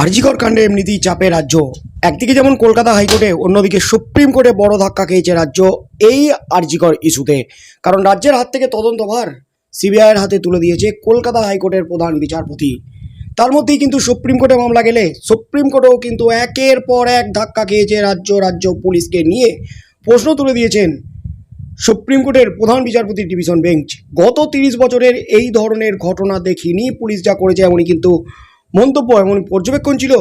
আরজিকর কাণ্ডে এমনিতেই চাপে রাজ্য। একদিকে যেমন কলকাতা হাইকোর্টে, অন্যদিকে সুপ্রিম কোর্টে বড় ধাক্কা খেয়েছে রাজ্য এই আরজিকর ইস্যুতে। কারণ রাজ্যের হাত থেকে তদন্তভার সিবিআইয়ের হাতে তুলে দিয়েছে কলকাতা হাইকোর্টের প্রধান বিচারপতি। তার মধ্যেই কিন্তু সুপ্রিম কোর্টে মামলা গেলে সুপ্রিম কোর্টেও কিন্তু একের পর এক ধাক্কা খেয়েছে রাজ্য রাজ্য পুলিশকে নিয়ে প্রশ্ন তুলে দিয়েছেন সুপ্রিম কোর্টের প্রধান বিচারপতির ডিভিশন বেঞ্চ। গত তিরিশ বছরের এই ধরনের ঘটনা দেখিনি, পুলিশ যা করেছে এমনই কিন্তু মন্তব্য এমন পর্যবেক্ষণ ছিল।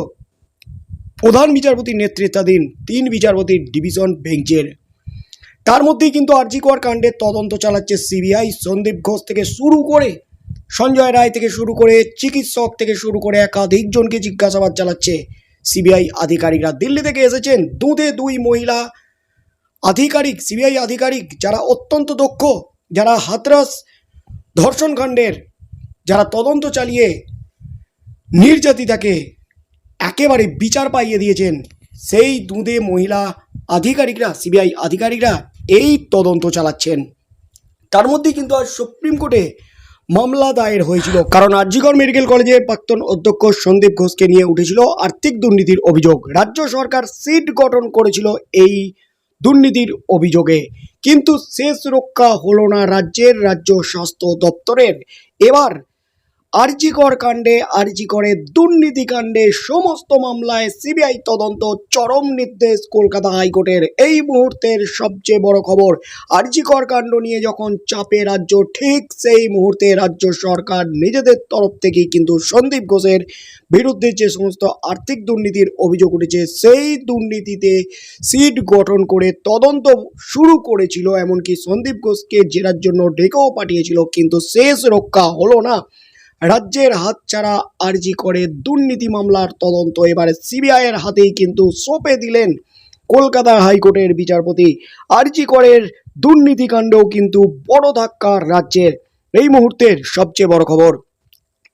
প্রধান বিচারপতির নেতৃত্বাধীন তিন বিচারপতির ডিভিশন বেঞ্চের। তার মধ্যেই কিন্তু আরজিকর কাণ্ডের তদন্ত চালাচ্ছে সিবিআই। সন্দীপ ঘোষ থেকে শুরু করে সঞ্জয় রায় থেকে শুরু করে চিকিৎসক থেকে শুরু করে একাধিক জনকে জিজ্ঞাসাবাদ চালাচ্ছে সিবিআই আধিকারিকরা। দিল্লি থেকে এসেছেন দুধে দুই মহিলা আধিকারিক, সিবিআই আধিকারিক যারা অত্যন্ত দক্ষ, যারা হাতরাস ধর্ষণ কাণ্ডের, যারা তদন্ত চালিয়ে নির্যাতিতাকে একেবারে বিচার পাইয়ে দিয়েছেন সেই দুধে মহিলা আধিকারিকরা, সিবিআই আধিকারিকরা এই তদন্ত চালাচ্ছেন। তার মধ্যেই কিন্তু আজ সুপ্রিম কোর্টে মামলা দায়ের হয়েছিল। কারণ আরজিগড় মেডিকেল কলেজের প্রাক্তন অধ্যক্ষ সন্দীপ ঘোষকে নিয়ে উঠেছিল আর্থিক দুর্নীতির অভিযোগ। রাজ্য সরকার সিট গঠন করেছিল এই দুর্নীতির অভিযোগে। কিন্তু শেষ রক্ষা হলো না রাজ্যের রাজ্য স্বাস্থ্য দপ্তরের। এবার আরজিকর কাণ্ডে, আরজিকরের দুর্নীতি কাণ্ডে সমস্ত মামলায় সিবিআই তদন্ত চরম নির্দেশ কলকাতা হাইকোর্টের। এই মুহূর্তের সবচেয়ে বড় খবর, আরজিকর কাণ্ড নিয়ে যখন চাপে রাজ্য, ঠিক সেই মুহূর্তে রাজ্য সরকার নিজেদের তরফ থেকেই কিন্তু সন্দীপ ঘোষের বিরুদ্ধে যে সমস্ত আর্থিক দুর্নীতির অভিযোগ উঠেছে, সেই দুর্নীতিতে সিট গঠন করে তদন্ত শুরু করেছিল। এমনকি সন্দীপ ঘোষকে জেরার জন্য ডেকেও পাঠিয়েছিল, কিন্তু শেষ রক্ষা হলো না। রাজ্যের হাত হাতছাড়া আরজি করে দুর্নীতি মামলার তদন্ত এবারে সিবিআইয়ের হাতেই কিন্তু সঁপে দিলেন কলকাতা হাইকোর্টের বিচারপতি। আরজি করের দুর্নীতিকাণ্ডেও কিন্তু বড় ধাক্কা রাজ্যের। এই মুহূর্তের সবচেয়ে বড় খবর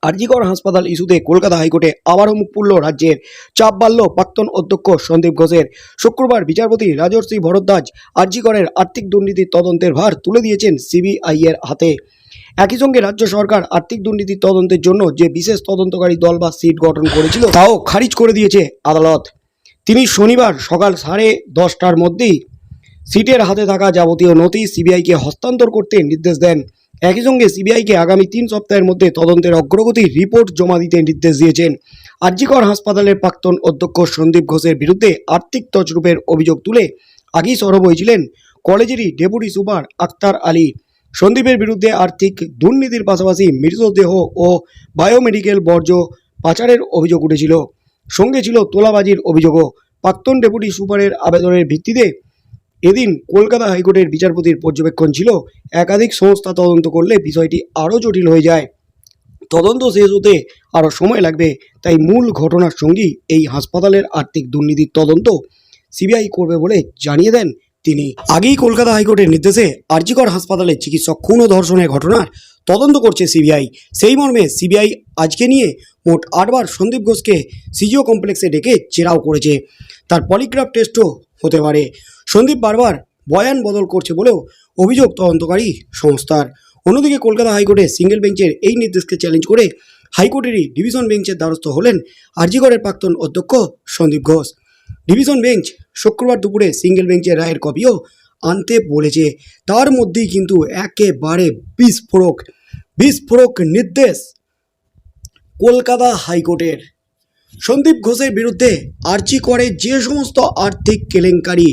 আরজিকর হাসপাতাল ইস্যুতে কলকাতা হাইকোর্টে আবারও মুখ পুরল রাজ্যের। চাপ বাড়ল প্রাক্তন অধ্যক্ষ সন্দীপ ঘোষের। শুক্রবার বিচারপতি রাজর্ষি ভরদ্বাজ আরজিকরের আর্থিক দুর্নীতির তদন্তের ভার তুলে দিয়েছেন সিবিআইয়ের হাতে। একই সঙ্গে রাজ্য সরকার আর্থিক দুর্নীতির তদন্তের জন্য যে বিশেষ তদন্তকারী দল বা সিট গঠন করেছিল, তাও খারিজ করে দিয়েছে আদালত। তিনি শনিবার সকাল সাড়ে দশটার মধ্যেই সিটের হাতে থাকা যাবতীয় নথি সিবিআইকে হস্তান্তর করতে নির্দেশ দেন। একই সঙ্গে সিবিআইকে আগামী তিন সপ্তাহের মধ্যে তদন্তের অগ্রগতির রিপোর্ট জমা দিতে নির্দেশ দিয়েছেন। আরজিকর হাসপাতালের প্রাক্তন অধ্যক্ষ সন্দীপ ঘোষের বিরুদ্ধে আর্থিক তছরূপের অভিযোগ তুলে আগেই সরব হয়েছিলেন কলেজেরই ডেপুটি সুপার আক্তার আলী। সন্দীপের বিরুদ্ধে আর্থিক দুর্নীতির পাশাপাশি মৃতদেহ ও বায়োমেডিকেল বর্জ্য পাচারের অভিযোগ উঠেছিল। সঙ্গে ছিল তোলাবাজির অভিযোগও। প্রাক্তন ডেপুটি সুপারের আবেদনের ভিত্তিতে এদিন কলকাতা হাইকোর্টের বিচারপতির পর্যবেক্ষণ ছিল। একাধিক সংস্থা তদন্ত করলে বিষয়টি আরও জটিল হয়ে যায়। তদন্ত শেষ হতে আরও সময় লাগবে, তাই মূল ঘটনার সঙ্গী এই হাসপাতালের আর্থিক দুর্নীতির তদন্ত সিবিআই করবে বলে জানিয়ে দেন তিনি। আগেই কলকাতা হাইকোর্টের নির্দেশে আরজিকর হাসপাতালে চিকিৎসক খুন ও ধর্ষণের ঘটনার তদন্ত করছে সিবিআই। সেই মর্মে সিবিআই আজকে নিয়ে মোট আটবার সন্দীপ ঘোষকে সিজিও কমপ্লেক্সে ডেকে চেরাও করেছে। তার পলিগ্রাফ টেস্টও হতে পারে। সন্দীপ বারবার বয়ান বদল করছে বলেও অভিযোগ তদন্তকারী সংস্থার। অন্যদিকে কলকাতা হাইকোর্টে সিঙ্গেল বেঞ্চের এই নির্দেশকে চ্যালেঞ্জ করে হাইকোর্টেরই ডিভিশন বেঞ্চের দ্বারস্থ হলেন আরজিগড়ের প্রাক্তন অধ্যক্ষ সন্দীপ ঘোষ। ডিভিশন বেঞ্চ শুক্রবার দুপুরে সিঙ্গেল বেঞ্চের রায়ের কপিও আনতে বলেছে। তার মধ্যেই কিন্তু একেবারে বিস্ফোরক। বিস্ফোরক নির্দেশ কলকাতা হাইকোর্টের। সন্দীপ ঘোষের বিরুদ্ধে আর্জি করে যে সমস্ত আর্থিক কেলেঙ্কারি,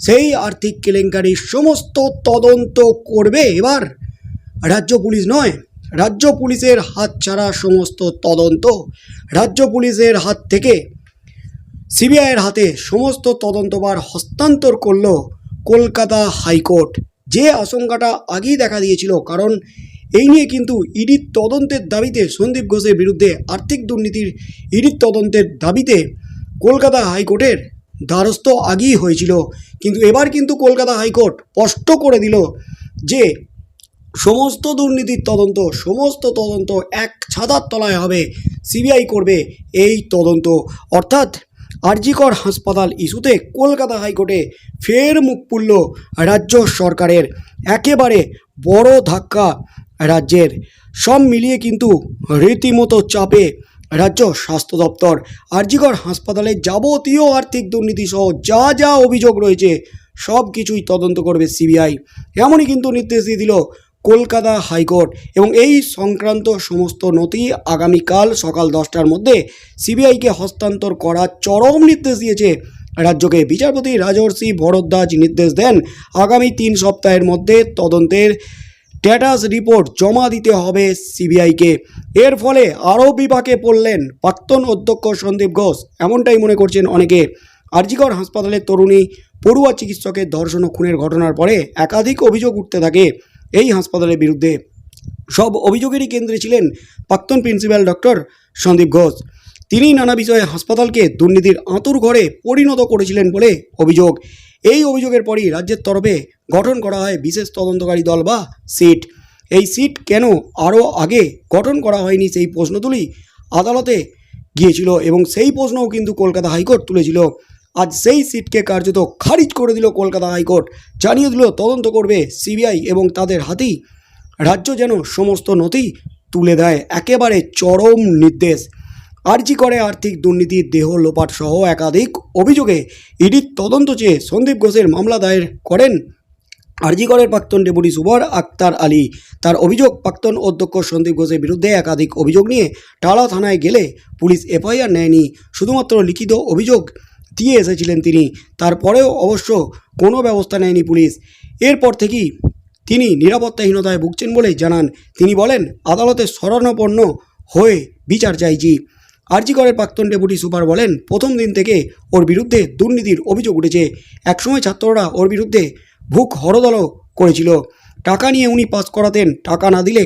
সেই আর্থিক কেলেঙ্কারির সমস্ত তদন্ত করবে এবার। রাজ্য পুলিশ নয়, রাজ্য পুলিশের হাত ছাড়া সমস্ত তদন্ত। রাজ্য পুলিশের হাত থেকে সিবিআইয়ের হাতে সমস্ত তদন্তবার হস্তান্তর করল কলকাতা হাইকোর্ট। যে আশঙ্কাটা আগেই দেখা দিয়েছিল, কারণ এই নিয়ে কিন্তু ইডির তদন্তের দাবিতে সন্দীপ ঘোষের বিরুদ্ধে আর্থিক দুর্নীতির ইডির তদন্তের দাবিতে কলকাতা হাইকোর্টের দ্বারস্থ আগেই হয়েছিল। কিন্তু এবার কিন্তু কলকাতা হাইকোর্ট স্পষ্ট করে দিল যে সমস্ত দুর্নীতির তদন্ত, সমস্ত তদন্ত এক ছাতার তলায় হবে। সিবিআই করবে এই তদন্ত। অর্থাৎ আরজিকর হাসপাতাল ইস্যুতে কলকাতা হাইকোর্টে ফের মুখ পুরল রাজ্য সরকারের। একেবারে বড় ধাক্কা রাজ্যের। সব মিলিয়ে কিন্তু রীতিমতো চাপে রাজ্য স্বাস্থ্য দপ্তর। আরজিকর হাসপাতালে যাবতীয় আর্থিক দুর্নীতি সহ যা যা অভিযোগ রয়েছে সব কিছুই তদন্ত করবে সিবিআই। এমনই কিন্তু নির্দেশ দিয়ে দিল কলকাতা হাইকোর্ট এবং এই সংক্রান্ত সমস্ত নথি আগামীকাল সকাল দশটার মধ্যে সিবিআইকে হস্তান্তর করার চরম নির্দেশ দিয়েছে রাজ্যকে। বিচারপতি রাজর্ষি ভরদ্বাজ নির্দেশ দেন আগামী তিন সপ্তাহের মধ্যে তদন্তের স্ট্যাটাস রিপোর্ট জমা দিতে হবে সিবিআইকে। এর ফলে আরও বিপাকে পড়লেন প্রাক্তন অধ্যক্ষ সন্দীপ ঘোষ, এমনটাই মনে করছেন অনেকে। আরজিকর হাসপাতালের তরুণী পড়ুয়া চিকিৎসকের ধর্ষণ খুনের ঘটনার পরে একাধিক অভিযোগ উঠতে থাকে। এই হাসপাতালের বিরুদ্ধে সব অভিযোগেরই কেন্দ্রে ছিলেন প্রাক্তন প্রিন্সিপাল ডক্টর সন্দীপ ঘোষ। তিনি নানা বিষয়ে হাসপাতালকে দুর্নীতির আঁতুর ঘরে পরিণত করেছিলেন বলে অভিযোগ। এই অভিযোগের পরই রাজ্যের তরফে গঠন করা হয় বিশেষ তদন্তকারী দল বা সিট। এই সিট কেন আরও আগে গঠন করা হয়নি সেই প্রশ্ন তুলি আদালতে গিয়েছিল এবং সেই প্রশ্নও কিন্তু কলকাতা হাইকোর্ট তুলেছিল। আজ সেই সিটকে কার্যত খারিজ করে দিল কলকাতা হাইকোর্ট। জানিয়ে দিল তদন্ত করবে সিবিআই এবং তাদের হাতেই রাজ্য যেন সমস্ত নথি তুলে দেয় একেবারে চরম নির্দেশ। আর্জি করে আর্থিক দুর্নীতির দেহ লোপাট সহ একাধিক অভিযোগে ইডির তদন্ত চেয়ে সন্দীপ ঘোষের মামলা দায়ের করেন আরজিগড়ের প্রাক্তন ডেপুটি সুবর আক্তার আলী। তার অভিযোগ, প্রাক্তন অধ্যক্ষ সন্দীপ ঘোষের বিরুদ্ধে একাধিক অভিযোগ নিয়ে টালা থানায় গেলে পুলিশ এফআইআর নেয়নি। শুধুমাত্র লিখিত অভিযোগ দিয়ে এসেছিলেন তিনি। তারপরেও অবশ্য কোনো ব্যবস্থা নেয়নি পুলিশ। এরপর থেকেই তিনি নিরাপত্তাহীনতায় ভুগছেন বলে জানান। তিনি বলেন, আদালতে শরণাপন্ন হয়ে বিচার চাইছি। আরজিগড়ের প্রাক্তন ডেপুটি সুপার বলেন, প্রথম দিন থেকে ওর বিরুদ্ধে দুর্নীতির অভিযোগ উঠেছে। একসময় ছাত্ররা ওর বিরুদ্ধে ভুক হরদলও করেছিল। টাকা নিয়ে উনি পাস করাতেন, টাকা না দিলে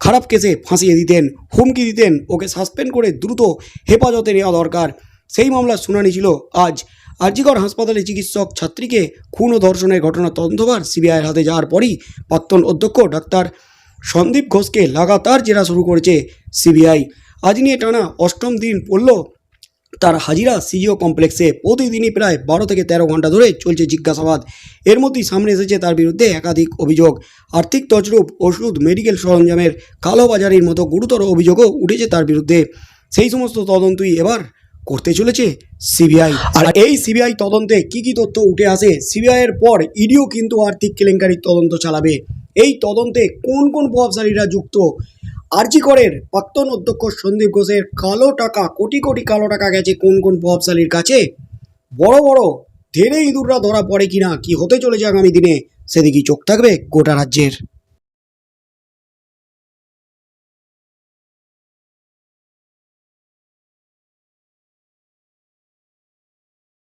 খারাপ কেসে ফাঁসিয়ে দিতেন। হুমকি দিতেন, ওকে সাসপেন্ড করে দ্রুত হেফাজতে নেওয়া দরকার। সেই মামলার শুনানি ছিল আজ। আরজিগড় হাসপাতালে চিকিৎসক ছাত্রীকে খুন ও ধর্ষণের ঘটনা তদন্তভার সিবিআইয়ের হাতে যাওয়ার পরই প্রাক্তন অধ্যক্ষ ডাক্তার সন্দীপ ঘোষকে লাগাতার জেরা শুরু করেছে সিবিআই। আজ নিয়ে টানা অষ্টম দিন পড়ল তার হাজিরা সিজিও কমপ্লেক্সে। প্রতিদিনই প্রায় বারো থেকে তেরো ঘণ্টা ধরে চলছে জিজ্ঞাসাবাদ। এর মধ্যেই সামনে এসেছে তার বিরুদ্ধে একাধিক অভিযোগ। আর্থিক তছরূপ, ওষুধ, মেডিকেল সরঞ্জামের কালোবাজারির মতো গুরুতর অভিযোগও উঠেছে তার বিরুদ্ধে। সেই সমস্ত তদন্তই এবার করতে চলেছে সিবিআই। আর এই সিবিআই তদন্তে কি কি তথ্য উঠে আসে সিবিআইয়ের পর ইডিও কিন্তু আর্থিক কেলেঙ্কারির তদন্ত চালাবে। এই তদন্তে কোন কোন প্রভাবশালীরা যুক্ত? আরজি করের প্রাক্তন অধ্যক্ষ সন্দীপ ঘোষের কালো টাকা, কোটি কোটি কালো টাকা গেছে কোন কোন প্রভাবশালীর কাছে? বড় বড় ধেড়ে ইঁদুররা ধরা পড়ে কিনা, কি হতে চলেছে আগামী দিনে, সেদিকেই চোখ থাকবে গোটা রাজ্যের।